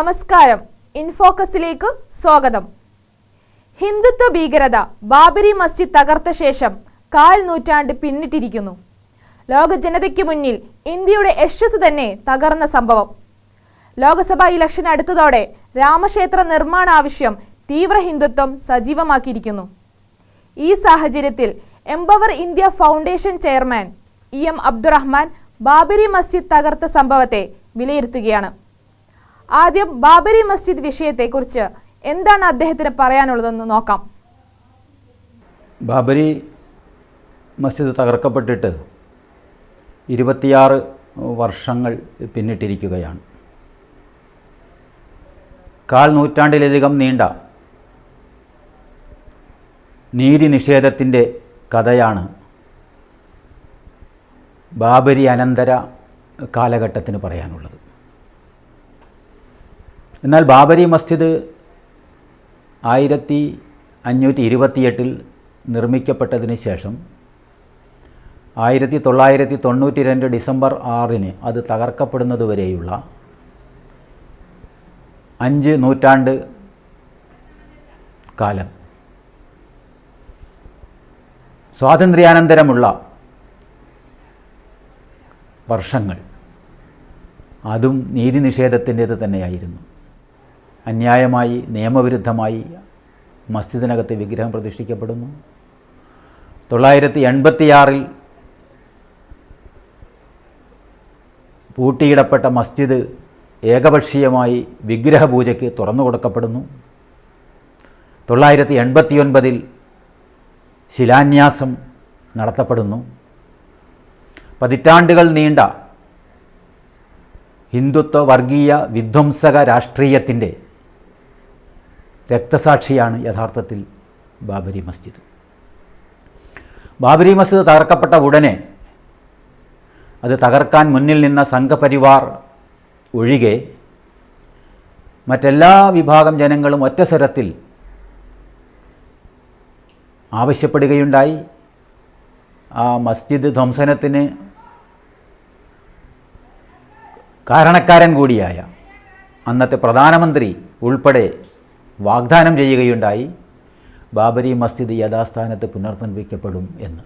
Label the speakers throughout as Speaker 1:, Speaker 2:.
Speaker 1: നമസ്കാരം. ഇൻഫോക്കസിലേക്ക് സ്വാഗതം. ഹിന്ദുത്വ ഭീകരത ബാബരി മസ്ജിദ് തകർത്ത ശേഷം കാൽ നൂറ്റാണ്ട് പിന്നിട്ടിരിക്കുന്നു. ലോക ജനതയ്ക്ക് മുന്നിൽ ഇന്ത്യയുടെ യശസ് തന്നെ തകർന്ന സംഭവം. ലോക്സഭാ ഇലക്ഷൻ അടുത്തതോടെ രാമക്ഷേത്ര നിർമ്മാണ ആവശ്യം തീവ്ര ഹിന്ദുത്വം സജീവമാക്കിയിരിക്കുന്നു. ഈ സാഹചര്യത്തിൽ empower India foundation chairman E M Abdurahman Babri Masjid തകർത്ത സംഭവത്തെ വിലയിരുത്തുകയാണ്. ആദ്യം ബാബരി മസ്ജിദ് വിഷയത്തെക്കുറിച്ച് എന്താണ് അദ്ദേഹത്തിന് പറയാനുള്ളതെന്ന് നോക്കാം.
Speaker 2: ബാബരി മസ്ജിദ് തകർക്കപ്പെട്ടിട്ട് ഇരുപത്തിയാറ് വർഷങ്ങൾ പിന്നിട്ടിരിക്കുകയാണ്. കാൽ നൂറ്റാണ്ടിലധികം നീണ്ട നീതി നിഷേധത്തിന്റെ കഥയാണ് ബാബരി അനന്തര കാലഘട്ടത്തിന് പറയാനുള്ളത്. എന്നാൽ ബാബരി മസ്ജിദ് ആയിരത്തി അഞ്ഞൂറ്റി ഇരുപത്തിയെട്ടിൽ നിർമ്മിക്കപ്പെട്ടതിന് ശേഷം ആയിരത്തി തൊള്ളായിരത്തി തൊണ്ണൂറ്റി രണ്ട് ഡിസംബർ ആറിന് അത് തകർക്കപ്പെടുന്നതുവരെയുള്ള അഞ്ച് നൂറ്റാണ്ട് കാലം. സ്വാതന്ത്ര്യാനന്തരമുള്ള വർഷങ്ങൾ. അതും നീതി നിഷേധത്തിന്റേത് തന്നെയായിരുന്നു. അന്യായമായി നിയമവിരുദ്ധമായി മസ്ജിദിനകത്ത് വിഗ്രഹം പ്രതിഷ്ഠിക്കപ്പെടുന്നു. തൊള്ളായിരത്തി എൺപത്തിയാറിൽ പൂട്ടിയിടപ്പെട്ട മസ്ജിദ് ഏകപക്ഷീയമായി വിഗ്രഹപൂജയ്ക്ക് തുറന്നു കൊടുക്കപ്പെടുന്നു തൊള്ളായിരത്തി എൺപത്തിയൊൻപതിൽ ശിലാന്യാസം നടത്തപ്പെടുന്നു. പതിറ്റാണ്ടുകൾ നീണ്ട ഹിന്ദുത്വ വർഗീയ വിധ്വംസക രാഷ്ട്രീയത്തിന്റെ രക്തസാക്ഷിയാണ് യഥാർത്ഥത്തിൽ ബാബരി മസ്ജിദ്. ബാബരി മസ്ജിദ് തകർക്കപ്പെട്ട ഉടനെ അത് തകർക്കാൻ മുന്നിൽ നിന്ന സംഘപരിവാർ ഒഴികെ മറ്റെല്ലാ വിഭാഗം ജനങ്ങളും ഒറ്റ സ്വരത്തിൽ ആവശ്യപ്പെടുകയുണ്ടായി. ആ മസ്ജിദ് ധ്വംസനത്തിന് കാരണക്കാരൻ കൂടിയായ അന്നത്തെ പ്രധാനമന്ത്രി ഉൾപ്പെടെ വാഗ്ദാനം ചെയ്യുകയുണ്ടായി. ബാബരി മസ്ജിദ് യഥാസ്ഥാനത്ത് പുനർനിർമ്മിക്കപ്പെടും എന്ന്.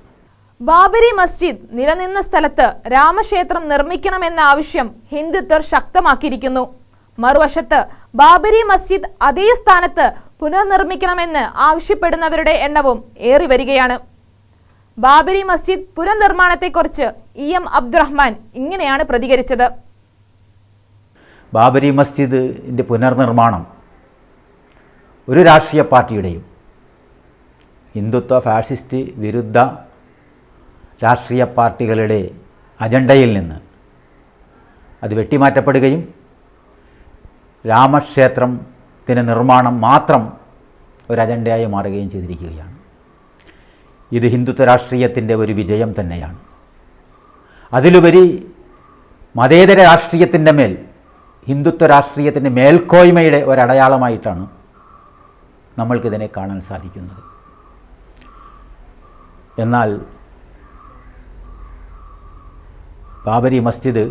Speaker 1: ബാബരി മസ്ജിദ് നിലനിന്ന സ്ഥലത്ത് രാമക്ഷേത്രം നിർമ്മിക്കണമെന്ന ആവശ്യം ഹിന്ദുത്വർ ശക്തമാക്കിയിരിക്കുന്നു. മറുവശത്ത് ബാബരി മസ്ജിദ് അതേ സ്ഥാനത്ത് പുനർനിർമ്മിക്കണമെന്ന് ആവശ്യപ്പെടുന്നവരുടെ എണ്ണവും ഏറി വരികയാണ്. ബാബരി മസ്ജിദ് പുനർനിർമ്മാണത്തെക്കുറിച്ച് ഇ എം അബ്ദുറഹ്മാൻ ഇങ്ങനെയാണ് പ്രതികരിച്ചത്.
Speaker 2: ബാബരി മസ്ജിദിന്റെ പുനർനിർമ്മാണം ഒരു രാഷ്ട്രീയ പാർട്ടിയുടെയും ഹിന്ദുത്വ ഫാഷിസ്റ്റ് വിരുദ്ധ രാഷ്ട്രീയ പാർട്ടികളുടെ അജണ്ടയിൽ നിന്ന് അത് വെട്ടിമാറ്റപ്പെടുകയും രാമക്ഷേത്രത്തിന്റെ നിർമ്മാണം മാത്രം ഒരു അജണ്ടയായി മാറുകയും ചെയ്തിരിക്കുകയാണ്. ഇത് ഹിന്ദുത്വ രാഷ്ട്രീയത്തിന്റെ ഒരു വിജയം തന്നെയാണ്. അതിലുപരി മതേതര രാഷ്ട്രീയത്തിന്റെ മേൽ ഹിന്ദുത്വ രാഷ്ട്രീയത്തിന്റെ മേൽക്കോയ്മയുടെ ഒരടയാളമായിട്ടാണ് നമ്മൾക്കിതിനെ കാണാൻ സാധിക്കുന്നത്. എന്നാൽ ബാബരി മസ്ജിദ്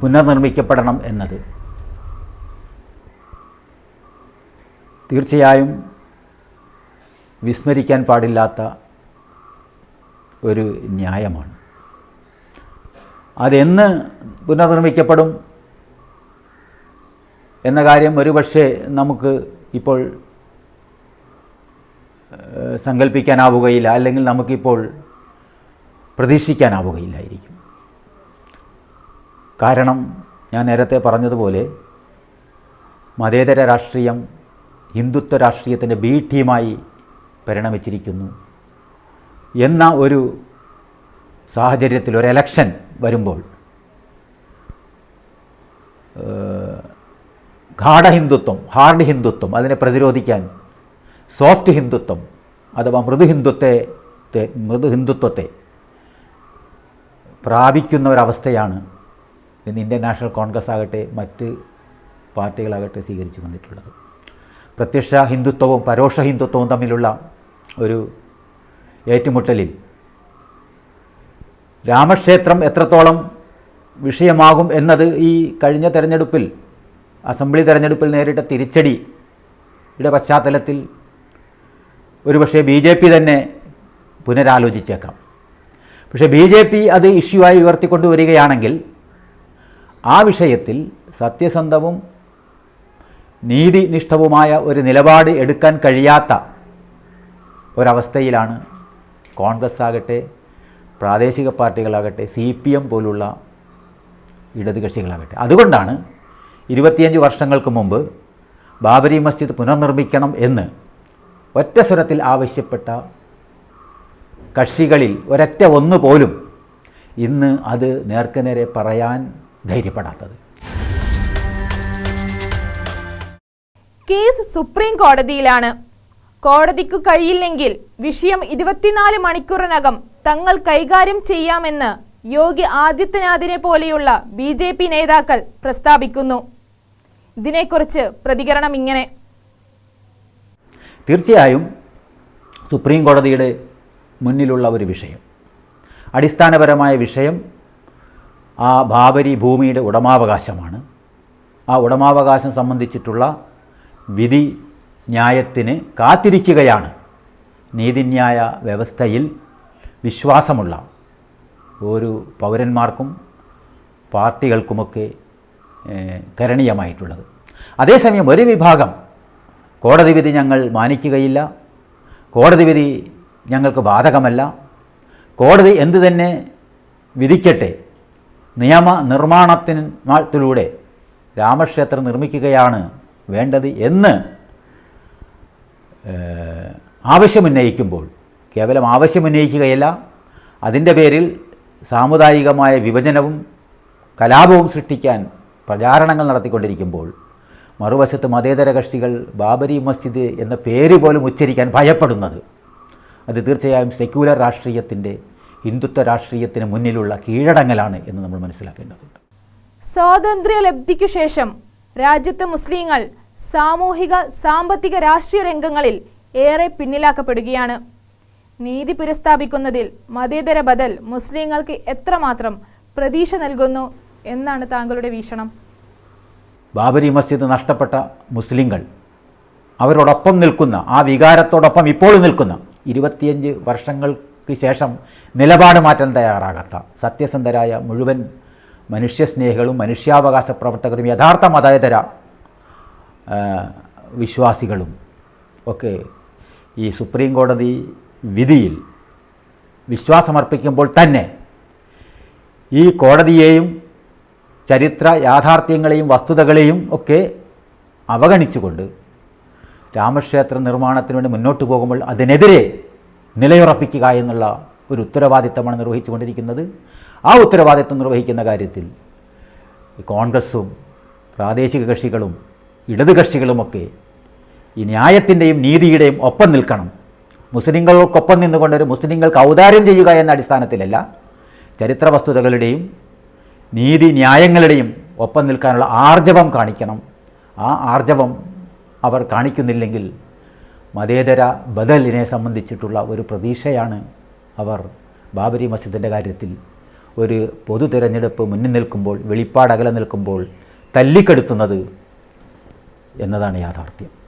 Speaker 2: പുനർനിർമ്മിക്കപ്പെടണം എന്നത് തീർച്ചയായും വിസ്മരിക്കാൻ പാടില്ലാത്ത ഒരു ന്യായമാണ്. അതെന്ന് പുനർനിർമ്മിക്കപ്പെടും? എന്ന കാര്യം ഒരുപക്ഷെ നമുക്ക് ഇപ്പോൾ സങ്കല്പിക്കാനാവുകയില്ല അല്ലെങ്കിൽ നമുക്കിപ്പോൾ പ്രതീക്ഷിക്കാനാവുകയില്ലായിരിക്കും. കാരണം ഞാൻ നേരത്തെ പറഞ്ഞതുപോലെ മതേതര രാഷ്ട്രീയം ഹിന്ദുത്വ രാഷ്ട്രീയത്തിന്റെ ബി പരിണമിച്ചിരിക്കുന്നു. എന്ന ഒരു സാഹചര്യത്തിൽ ഒരു എലക്ഷൻ വരുമ്പോൾ ഗാഠഹിന്ദുത്വം ഹാർഡ് ഹിന്ദുത്വം അതിനെ പ്രതിരോധിക്കാൻ സോഫ്റ്റ് ഹിന്ദുത്വം അഥവാ മൃദു ഹിന്ദുത്വത്തെ ത്തെ- മൃദു ഹിന്ദുത്വത്തെ പ്രാപിക്കുന്ന ഒരവസ്ഥയാണ് ഇന്ന് ഇന്ത്യൻ നാഷണൽ കോൺഗ്രസ് ആകട്ടെ മറ്റ് പാർട്ടികളാകട്ടെ സ്വീകരിച്ചു വന്നിട്ടുള്ളത്. പ്രത്യക്ഷ ഹിന്ദുത്വവും പരോക്ഷ ഹിന്ദുത്വവും തമ്മിലുള്ള ഒരു ഏറ്റുമുട്ടലിൽ രാമക്ഷേത്രം എത്രത്തോളം വിഷയമാകും എന്നത് ഈ കഴിഞ്ഞ തെരഞ്ഞെടുപ്പിൽ അസംബ്ലി തെരഞ്ഞെടുപ്പിൽ നേരിട്ട തിരിച്ചടിയുടെ പശ്ചാത്തലത്തിൽ ഒരുപക്ഷെ ബി ജെ പി തന്നെ പുനരാലോചിച്ചേക്കാം. പക്ഷേ ബി ജെ പി അത് ഇഷ്യൂ ആയി ഉയർത്തിക്കൊണ്ടുവരികയാണെങ്കിൽ ആ വിഷയത്തിൽ സത്യസന്ധവും നീതിനിഷ്ഠവുമായ ഒരു നിലപാട് എടുക്കാൻ കഴിയാത്ത ഒരവസ്ഥയിലാണ് കോൺഗ്രസ് ആകട്ടെ പ്രാദേശിക പാർട്ടികളാകട്ടെ സി പി എം പോലുള്ള ഇടത് കക്ഷികളാകട്ടെ അതുകൊണ്ടാണ് ഇരുപത്തിയഞ്ച് വർഷങ്ങൾക്ക് മുമ്പ് ബാബരി മസ്ജിദ് പുനർനിർമ്മിക്കണം എന്ന് ഒറ്റ സ്വരത്തിൽ ആവശ്യപ്പെട്ട കക്ഷികളിൽ ഒരൊറ്റ ഒന്ന് പോലും ഇന്ന് അത് നേർക്കുനേരെ പറയാൻ ധൈര്യപ്പെടാത്തത്.
Speaker 1: കേസ് സുപ്രീം കോടതിയിലാണ്. കോടതിക്കു കഴിയില്ലെങ്കിൽ വിഷയം ഇരുപത്തിനാല് മണിക്കൂറിനകം തങ്ങൾ കൈകാര്യം ചെയ്യാമെന്ന് യോഗി ആദിത്യനാഥിനെ പോലെയുള്ള ബി ജെ പി നേതാക്കൾ പ്രസ്താവിക്കുന്നു. ഇതിനെക്കുറിച്ച് പ്രതികരണം ഇങ്ങനെ.
Speaker 2: തീർച്ചയായും സുപ്രീം കോടതിയുടെ മുന്നിലുള്ള ഒരു വിഷയം അടിസ്ഥാനപരമായ വിഷയം ആ ബാബരി ഭൂമിയുടെ ഉടമാവകാശമാണ്. ആ ഉടമാവകാശം സംബന്ധിച്ചിട്ടുള്ള വിധി ന്യായത്തിന് കാത്തിരിക്കുകയാണ്. നീതിന്യായ വ്യവസ്ഥയിൽ വിശ്വാസമുള്ള ഒരു പൗരന്മാർക്കും പാർട്ടികൾക്കുമൊക്കെ കരണീയമായിട്ടുള്ളത്. അതേസമയം ഒരു വിഭാഗം കോടതി വിധി ഞങ്ങൾ മാനിക്കുകയില്ല. കോടതി വിധി ഞങ്ങൾക്ക് ബാധകമല്ല. കോടതി എന്തു തന്നെ വിധിക്കട്ടെ നിയമ നിർമ്മാണത്തിലൂടെ രാമക്ഷേത്രം നിർമ്മിക്കുകയാണ് വേണ്ടത് എന്ന് ആവശ്യമുന്നയിക്കുമ്പോൾ കേവലം ആവശ്യമുന്നയിക്കുകയല്ല അതിന്റെ പേരിൽ സാമുദായികമായ വിഭജനവും കലാപവും സൃഷ്ടിക്കാൻ പ്രചാരണങ്ങൾ നടത്തിക്കൊണ്ടിരിക്കുമ്പോൾ മറുവശത്ത് മതേതര കക്ഷികൾ ബാബരി മസ്ജിദ് എന്ന പേര് പോലും ഉച്ചരിക്കാൻ ഭയപ്പെടുന്നത്. അത് തീർച്ചയായും സെക്യുലർ രാഷ്ട്രീയത്തിന്റെ ഹിന്ദുത്വ രാഷ്ട്രീയത്തിന് മുന്നിലുള്ള കീഴടങ്ങലാണ് എന്ന് നമ്മൾ മനസ്സിലാക്കേണ്ടതുണ്ട്.
Speaker 1: സ്വാതന്ത്ര്യ ലബ്ധിക്കു ശേഷം രാജ്യത്തെ മുസ്ലിങ്ങൾ സാമൂഹിക സാമ്പത്തിക രാഷ്ട്രീയ രംഗങ്ങളിൽ ഏറെ പിന്നിലാക്കപ്പെടുകയാണ്. നീതി പുരസ്ഥാപിക്കുന്നതിൽ മതേതര ബദൽ മുസ്ലിങ്ങൾക്ക് എത്രമാത്രം പ്രതീക്ഷ നൽകുന്നു എന്നാണ് താങ്കളുടെ വീക്ഷണം.
Speaker 2: ബാബരി മസ്ജിദ് നഷ്ടപ്പെട്ട മുസ്ലിങ്ങൾ അവരോടൊപ്പം നിൽക്കുന്ന ആ വികാരത്തോടൊപ്പം ഇപ്പോൾ നിൽക്കുന്ന ഇരുപത്തിയഞ്ച് വർഷങ്ങൾക്ക് ശേഷം നിലപാട് മാറ്റാൻ തയ്യാറാകാത്ത സത്യസന്ധരായ മുഴുവൻ മനുഷ്യസ്നേഹികളും മനുഷ്യാവകാശ പ്രവർത്തകരും യഥാർത്ഥ മതേതര വിശ്വാസികളും ഒക്കെ ഈ സുപ്രീം കോടതി വിധിയിൽ വിശ്വാസമർപ്പിക്കുമ്പോൾ തന്നെ ഈ കോടതിയെയും ചരിത്ര യാഥാർത്ഥ്യങ്ങളെയും വസ്തുതകളെയും ഒക്കെ അവഗണിച്ചുകൊണ്ട് രാമക്ഷേത്ര നിർമ്മാണത്തിന് വേണ്ടി മുന്നോട്ട് പോകുമ്പോൾ അതിനെതിരെ നിലയുറപ്പിക്കുക എന്നുള്ള ഒരു ഉത്തരവാദിത്തമാണ് നിർവഹിച്ചുകൊണ്ടിരിക്കുന്നത്. ആ ഉത്തരവാദിത്തം നിർവഹിക്കുന്ന കാര്യത്തിൽ കോൺഗ്രസും പ്രാദേശിക കക്ഷികളും ഇടത് കക്ഷികളുമൊക്കെ ഈ ന്യായത്തിന്റെയും നീതിയുടെയും ഒപ്പം നിൽക്കണം. മുസ്ലിങ്ങൾക്കൊപ്പം നിന്നുകൊണ്ട് ഒരു മുസ്ലിങ്ങൾക്ക് ഔദാര്യം ചെയ്യുക എന്ന അടിസ്ഥാനത്തിലല്ല ചരിത്ര വസ്തുതകളുടെയും നീതി ന്യായങ്ങളുടെയും ഒപ്പം നിൽക്കാനുള്ള ആർജവം കാണിക്കണം. ആ ആർജവം അവർ കാണിക്കുന്നില്ലെങ്കിൽ മതേതര ബദലിനെ സംബന്ധിച്ചിട്ടുള്ള ഒരു പ്രതീക്ഷയാണ് അവർ. ബാബരി മസ്ജിദിന്റെ കാര്യത്തിൽ ഒരു പൊതു തിരഞ്ഞെടുപ്പ് മുന്നിൽ നിൽക്കുമ്പോൾ വെളിപ്പാട് അകലെ നിൽക്കുമ്പോൾ തല്ലിക്കെടുത്തുന്നത് എന്നതാണ് യാഥാർത്ഥ്യം.